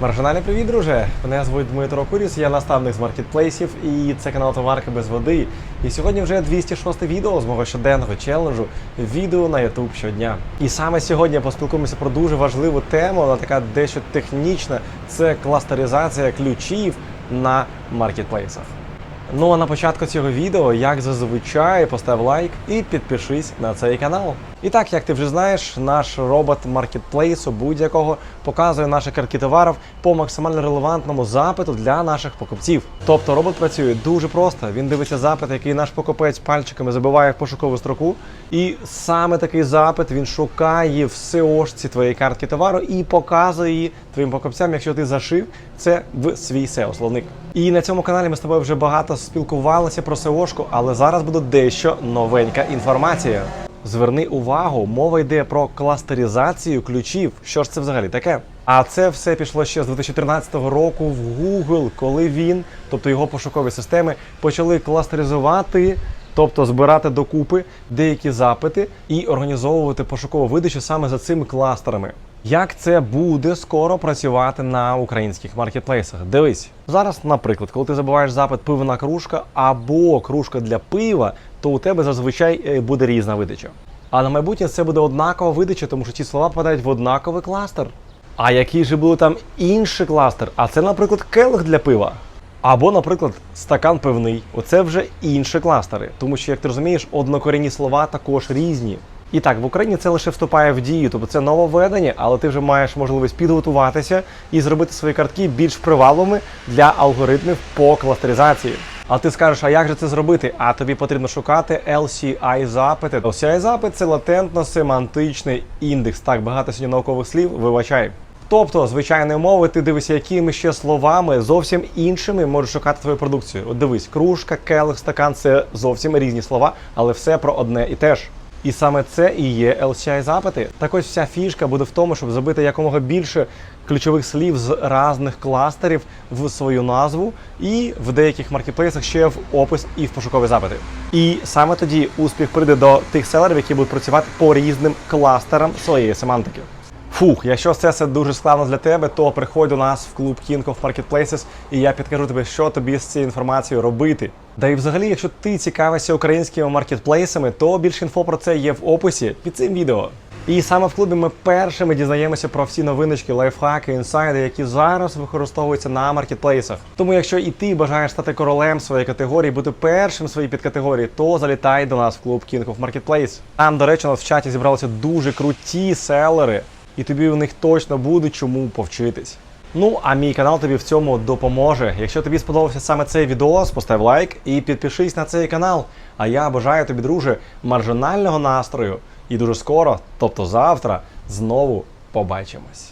Маржинальний привіт, друже! Мене звуть Дмитро Куріс, я наставник з маркетплейсів і це канал Товарки без води. І сьогодні вже 206 відео з мого щоденного челенджу відео на YouTube щодня. І саме сьогодні поспілкуємося про дуже важливу тему, вона така дещо технічна. Це кластеризація ключів на маркетплейсах. Ну а на початку цього відео, як зазвичай, постав лайк і підпишись на цей канал. І так, як ти вже знаєш, наш робот маркетплейсу будь-якого показує наші картки товарів по максимально релевантному запиту для наших покупців. Тобто робот працює дуже просто. Він дивиться запит, який наш покупець пальчиками забиває в пошукову строку, і саме такий запит він шукає в SEO-шці твоєї картки товару і показує її твоїм покупцям, якщо ти зашив це в свій SEO-словник. І на цьому каналі ми з тобою вже багато спілкувалися про SEO-шку, але зараз буде дещо новенька інформація. Зверни увагу, мова йде про кластеризацію ключів. Що ж це взагалі таке? А це все пішло ще з 2013 року в Google, коли він, тобто його пошукові системи, почали кластеризувати, тобто збирати докупи деякі запити і організовувати пошукову видачу саме за цими кластерами. Як це буде скоро працювати на українських маркетплейсах? Дивись зараз, наприклад, коли ти забуваєш запит пивна кружка або кружка для пива, то у тебе зазвичай е, буде різна видача. А на майбутнє це буде однакова видача, тому що ці слова попадають в однаковий кластер. А який же буде там інший кластер? А це, наприклад, келих для пива. Або, наприклад, стакан пивний. Оце вже інші кластери. Тому що, як ти розумієш, однокорінні слова також різні. І так, в Україні це лише вступає в дію, тобто це нововведення, але ти вже маєш можливість підготуватися і зробити свої картки більш привабливими для алгоритмів по кластеризації. А ти скажеш, а як же це зробити? А тобі потрібно шукати LCI запити. LCI запит це латентно-семантичний індекс. Так, багато сьогодні наукових слів, вибачай. Тобто, звичайною мовою, ти дивишся, якими ще словами зовсім іншими можеш шукати твою продукцію. От дивись, кружка, келих, стакан це зовсім різні слова, але все про одне і те ж. І саме це і є LCI запити. Так ось вся фішка буде в тому, щоб забити якомога більше ключових слів з різних кластерів в свою назву, і в деяких маркетплейсах ще в опис і в пошукові запити. І саме тоді успіх прийде до тих селерів, які будуть працювати по різним кластерам своєї семантики. Фух, якщо це все дуже складно для тебе, то приходь до нас в клуб King of Marketplaces, і я підкажу тобі, що тобі з цією інформацією робити. Да і взагалі, якщо ти цікавишся українськими маркетплейсами, то більше інфо про це є в описі під цим відео. І саме в клубі ми першими дізнаємося про всі новиночки, лайфхаки, інсайди, які зараз використовуються на маркетплейсах. Тому, якщо і ти бажаєш стати королем своєї категорії, бути першим в своїй підкатегорії, то залітай до нас в клуб King of Marketplace. Там, до речі, у нас в чаті зібралися дуже круті селери, і тобі в них точно буде чому повчитись. Ну, а мій канал тобі в цьому допоможе. Якщо тобі сподобався саме цей відео, постав лайк і підпишись на цей канал. А я бажаю тобі, друже, маржинального настрою. І дуже скоро, тобто завтра, знову побачимось.